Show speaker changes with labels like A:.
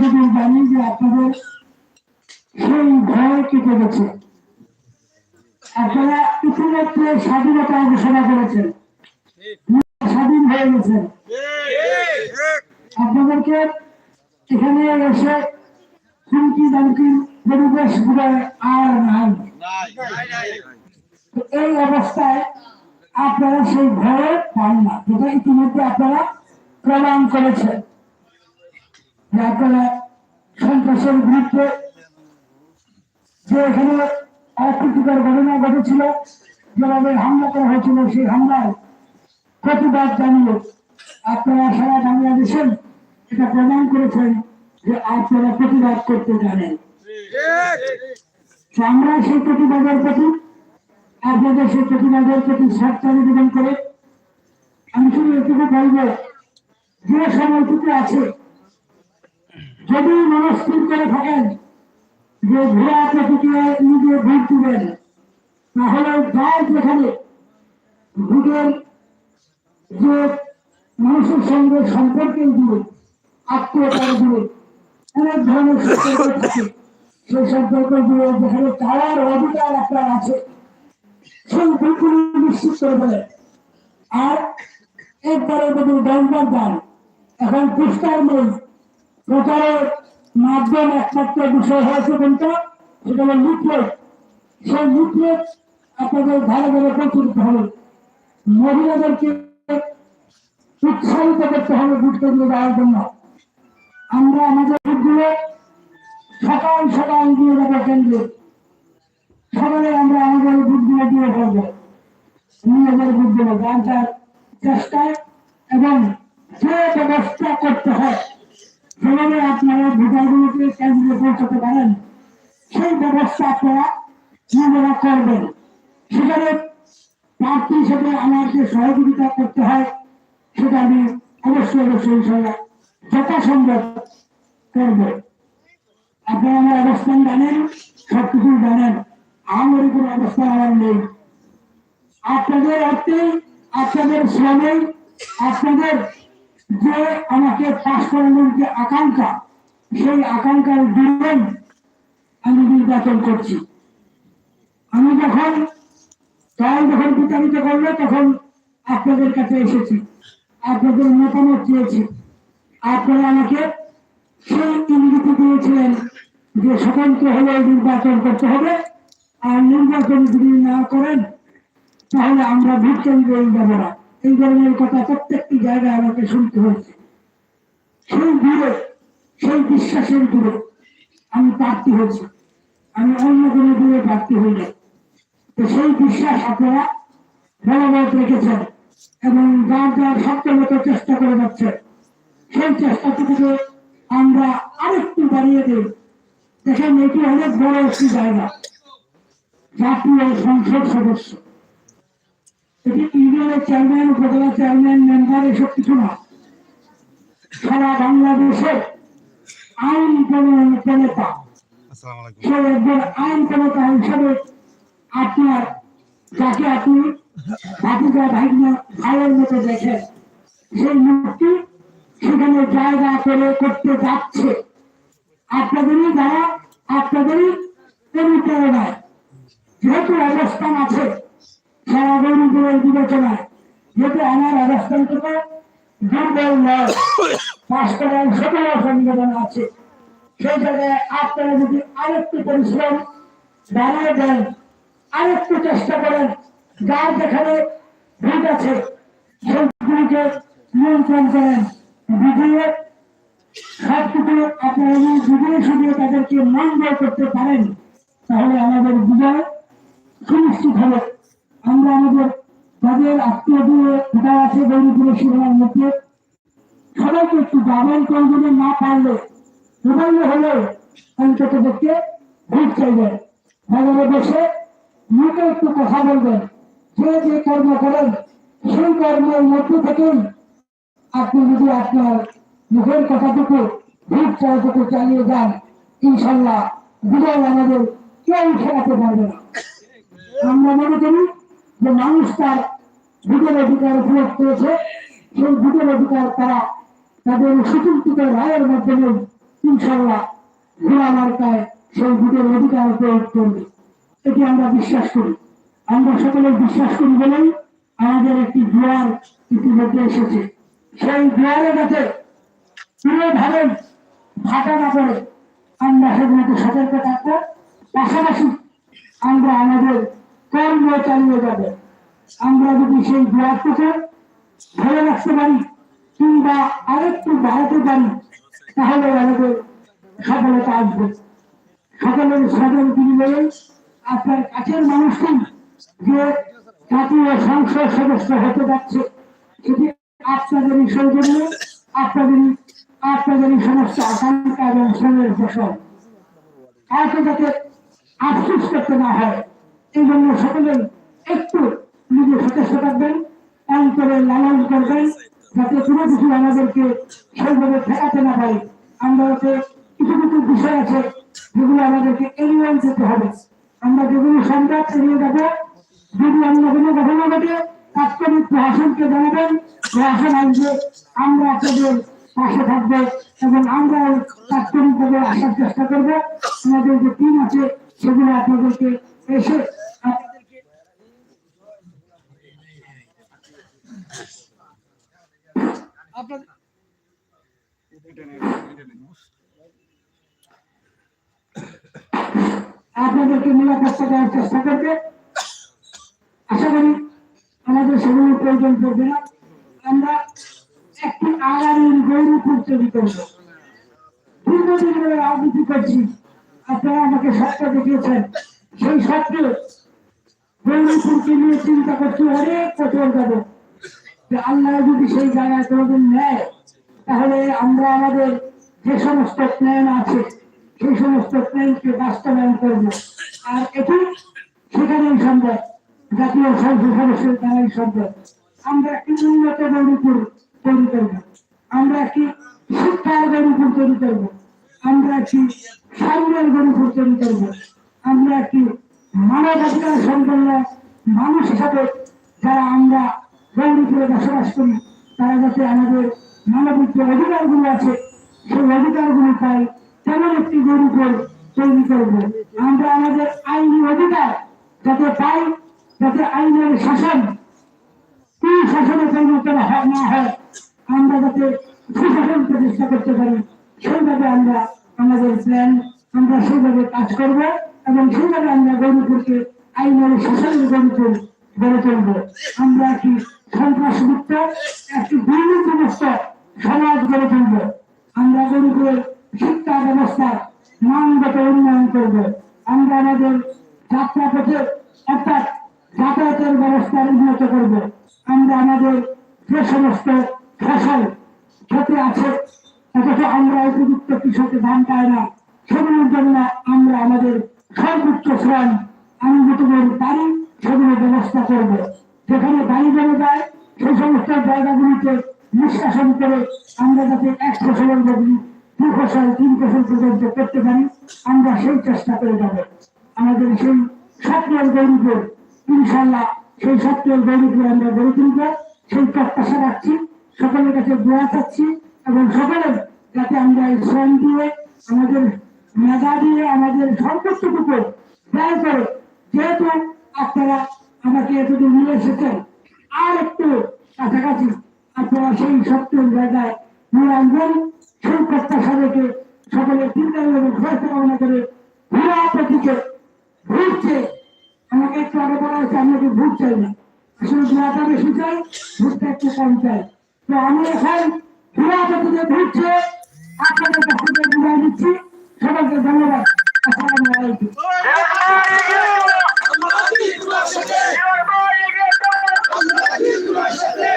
A: যদি জানি যে আপনাদের সেই ভয় কেটে গেছে আপনারা ইতিমধ্যে স্বাধীনতা ঘোষণা করেছেন। স্বাধীন হয়ে গেছেন। আপনাদেরকে এখানে এসে হুমকি দামকি পরিবেশগুলো আর নাই। এই অবস্থায় আপনারা সেই ভয়ে পান না, যেটা ইতিমধ্যে আপনারা প্রমাণ করেছেন। সন্ত্রাসের বিরুদ্ধে যে এখানে অপ্রীতিকর ঘটনা ঘটেছিল, যেভাবে হামলা করা হয়েছিল, সেই হামলায় প্রতিবাদ জানিয়ে আপনারা সারা বাংলাদেশের এটা প্রমাণ করেছেন যে আপনারা প্রতিবাদ করতে জানেন। আমরা সেই প্রতিবাদের প্রতি আপনাদের সেই প্রতিবাদের প্রতি নিবেদন করে আমি শুধু এটুকু বলব, যে সময়টুকু আছে যদি মনস্থির করে থাকেন যে ঘোড়া প্রতিক্রিয়া নিজে ভোট দিবেন, তাহলে যার যেখানে, ভোটের যে মানুষের সঙ্গে সম্পর্কে দিয়ে আত্মীয়তার দিয়ে অনেক ধরনের সম্পর্ক থাকে, সেই সম্পর্ক দিয়ে যেখানে চাওয়ার অধিকার আপনার আছে, সেই ভোটগুলি নিশ্চিত করে দেবেন আর এরপরে যদি দলবার যান এখন পুরস্কার নেই প্রচারের মাধ্যম একমাত্র বিষয় হয়েছে কোনটা? সেটা হলো লিফলেট সেই লিফলেট আপনাদের ধারে ধারে পৌঁছে হবে। মহিলাদেরকে উৎসাহিত করতে হবে ভোট কেন্দ্রে জন্য। আমরা আমাদের ভোটগুলো সকাল সকাল দিয়ে যাব কেন্দ্রে। সকালে আমরা আমাদের ভোটগুলো দিয়ে ফেলব নিজেদের ভোট দেবো যার চেষ্টায় এবং যে ব্যবস্থা করতে হয় যেভাবে আপনারা ভোটারগুলোকে কেন্দ্রে পৌঁছাতে পারেন। সেই ব্যবস্থা আপনারা নিজেরা করবেন। সেখানে প্রার্থী হিসেবে আমাকে সহযোগিতা করতে হয়, সেটা আমি অবশ্যই অবশ্যই সবাই যথাসম্ভব করব। আপনারা আমার অবস্থান জানেন সবকিছু জানেন। আমার কোনো অবস্থান আমার নেই। আপনাদের অর্থে, আপনাদের শ্রমে, আপনাদের যে আমাকে পাশ করানোর যে আকাঙ্ক্ষা, সেই আকাঙ্ক্ষার দুর্বল আমি নির্বাচন করছি। আমি যখন দল যখন বিতাড়িত করল, তখন আপনাদের কাছে এসেছি। আপনাদের মতামত চেয়েছি। আপনারা আমাকে সেই ইঙ্গিত দিয়েছিলেন যে স্বতন্ত্র হলে নির্বাচন করতে হবে। আর নির্বাচন যদি না করেন, তাহলে আমরা ভোট কেন্দ্রে যাব না। এই ধরনের কথা প্রত্যেকটি জায়গায় আমাকে শুনতে হয়েছে। সেই দূরে, সেই বিশ্বাসের দূরে আমি প্রার্থী হয়েছি। আমি অন্য কোনো দূরে প্রার্থী হই তো সেই বিশ্বাস আপনারা বলবৎ রেখেছেন এবং যার যার সত্যমতো চেষ্টা করে যাচ্ছে সেই চেষ্টাটুকুকে আমরা আরেকটু বাড়িয়ে দিই। দেখেন, এটি অনেক বড় একটি জায়গা। জাতীয় সংসদ সদস্য। এটি ইউনিয়নের চেয়ারম্যান উপজেলা চেয়ারম্যান মেম্বার এসব কিছু না। সারা বাংলাদেশে আইন প্রণেতা
B: আসসালামু আলাইকুম
A: সে একজন আইন প্রণেতা হিসাবে আপনার যাকে আপনি ভাতিজা ভাইনা ভাইয়ের মতো দেখেন সেই মূর্তি সেখানে জায়গা করে করতে যাচ্ছে। আপনাদেরই দ্বারা আপনাদেরই অনুপ্রেরণায় যেহেতু অবস্থান আছে আমার নয় সকল আছে। সেই জায়গায় আপনারা যদি আরেকটু পরিশ্রম বাড়িয়ে দেন, আরেকটু চেষ্টা করেন, যার যেখানে ভোট আছে, সেইগুলিকে নিয়ন্ত্রণ করেন। সবটুকু আপনারা যদি তাদেরকে মঙ্গল করতে পারেন, তাহলে আমাদের বিজয় সুনিশ্চিত হবে। আমরা আমাদের যাদের আত্মীয় দিয়ে ভোটার আছে গরিবগুলো সীমানার মধ্যে সবাইকে একটু করে যদি না পারলে মোবাইলে হলেও অন্তত দেখতে ভোট চাইবেন। বাজারে বসে মুখে একটু কথা বলবেন। যে যে কর্ম করেন, সেই কর্মের মধ্যে থেকেই আপনি যদি আপনার মুখের কথাটুকু, ভোট চাওয়াটুকু চালিয়ে যান ইনশাল্লাহ বিজয় আমাদের কেউ ঠেকাতে পারবে না। আমরা মনে করি যে মানুষ তার ভোটের অধিকার প্রয়োগ করেছে সেই ভোটের অধিকার তারা তাদের সুচিন্তিত রায়ের মাধ্যমে ইনশাল্লাহ ঘোড়া মার্কায় সেই ভোটের অধিকার প্রয়োগ করবে। এটি আমরা বিশ্বাস করি। আমরা সকলে বিশ্বাস করি বলেই আমাদের একটি জোয়ার ইতিমধ্যে এসেছে। সেই জোয়ারে যাতে কোনোভাবে ভাটা না পড়ে আমরা সেগুলোকে সতর্ক থাকব। পাশাপাশি আমরা আমাদের কর্ম চালিয়ে যাবে? আমরা যদি সেই জোয়ারটাকে ধরে রাখতে পারি কিংবা আরেকটু বাড়াতে পারি, তাহলে আমাদের সফলতা আসবে। সকলের সদর বিনিময়ে আপনার কাছের মানুষটি যে জাতীয় সংসদ সদস্য হতে যাচ্ছে, সেটি আপনাদেরই সৌজন্য আপনাদেরই আপনাদেরই সমস্ত আকাঙ্ক্ষা এবং শ্রমের ফসল। কাউকে যাতে আফসোস করতে না হয়। এই জন্য সকলেই একটু নিজে সচেষ্ট থাকবেন, অন্তরে লালন করবেন, যাতে কোনো কিছু আমাদেরকে সেইভাবে ঠেকাতে না পারে। আমরা যাতে কিছু কিছু বিষয় আছে যেগুলো আমাদেরকে এড়িয়ে যেতে হবে। আমরা যেগুলো সম্ভব এড়িয়ে যাব, যদি অন্য কোনো ঘটনা ঘটে, তাৎক্ষণিক প্রশাসনকে জানাবেন, প্রশাসন আসবে, আমরা আপনাদের পাশে থাকব এবং আমরা তাৎক্ষণিকভাবে আসার চেষ্টা করব। আমাদের যে টিম আছে, সেগুলো আপনাদেরকে এসে আপনাদেরকে আপনাদের আপনাদেরকে নিরাপত্তা দেওয়ার চেষ্টা করবে। আশা করি আমাদের প্রয়োজন পড়বে না। আমরা একটি তৈরি করব দীর্ঘদিন ধরে রাজনীতি করছি। আপনারা আমাকে সত্য দেখিয়েছেন। সেই সত্ত্বে গৌরবপুরকে নিয়ে চিন্তা করছি অনেক বছর যাবে আল্লাহ যদি সেই জায়গায় কোনোদিন নেয়, তাহলে আমরা আমাদের যে সমস্ত প্ল্যান আছে, সেই সমস্ত প্ল্যানকে বাস্তবায়ন করব। আর এটি সেখানেই সম্ভব। জাতীয় সংসদ সদস্যের দ্বারাই সম্ভব। আমরা একটি উন্নত গৌরীপুর তৈরি করব? আমরা একটি শিক্ষার গৌরীপুর তৈরি করব? আমরা একটি সাম্যের গৌরীপুর তৈরি করব? আমরা একটি মানবাধিকার সম্পন্ন মানুষ হিসাবে যারা আমরা গৌরীপুরে বসবাস করি, তারা যাতে আমাদের মানবিক যে অধিকারগুলো আছে, সেই অধিকারগুলো পাই, তেমন একটি গৌরীপুর তৈরি করব। আমরা আমাদের আইনি অধিকার যাতে পাই, যাতে আইনের শাসন কি শাসনে পরিণত না হয় আমরা যাতে সুশাসন প্রতিষ্ঠা করতে পারি, সেইভাবে আমরা আমাদের প্ল্যান আমরা সেইভাবে কাজ করব এবং সেইভাবে আমরা গৌরীপুরকে আইনের শাসনের গৌরীপুর গড়ে তুলব। আমরা একটি সন্ত্রাসমুক্ত একটি দুর্নীতিমুক্ত সমাজ গড়ে তুলব। আমরা গৌরীপুরের শিক্ষা ব্যবস্থার মানগত উন্নয়ন করব। আমরা আমাদের যাত্রাপথে অর্থাৎ যাতায়াতের ব্যবস্থার উন্নত করব। আমরা আমাদের যে সমস্ত ফসল ক্ষেত্রে আছে, অথচ আমরা উপযুক্ত কৃষকে ধান পাই না, সেগুলোর জন্য আমরা আমাদের সর্বোচ্চ শ্রম আমি যেটুকু পারি সেগুলো ব্যবস্থা করব। যেখানে গাড়ি জমে যায়, সেই সমস্ত জায়গাগুলিতে নিষ্কাশন করে আমরা যাতে এক ফসলের বদলি দু ফসল তিন ফসল পর্যন্ত করতে পারি, আমরা সেই চেষ্টা করে যাব। আমাদের সেই স্বপ্নের গৌরীপুর ইনশাল্লাহ সেই স্বপ্নের গৌরীপুর আমরা গড়ে তুলব। সেই প্রত্যাশা রাখছি, সকলের কাছে দোয়া চাচ্ছি এবং সকলের যাতে আমরা এই শ্রম দিয়ে, আমাদের মেধা দিয়ে, আমাদের সর্বোচ্চটুকু ব্যয় করে, যেহেতু আপনারা আমাকে এতদিন নিয়ে এসেছেন। আর একটু কাছাকাছি আপনারা সেই সত্যের জায়গায় নিয়ে আনবেন সেই প্রত্যাশা রেখে সকলের চিন্তা এবং খরচ কামনা করে ঘোরা প্রতীকে ঘুরছে। আমাকে একটু আগে বলা হয়েছে ভোট চাই না। আসলে ঘোরাটা বেশি চাই একটু কম চাই। তো আমি এখন ঘুরছে। আপনাদের কাছ দিচ্ছি সবাইকে ধন্যবাদ। আসসালামু আলাইকুম। সাথে। আমরা হিন্দুরা সাথে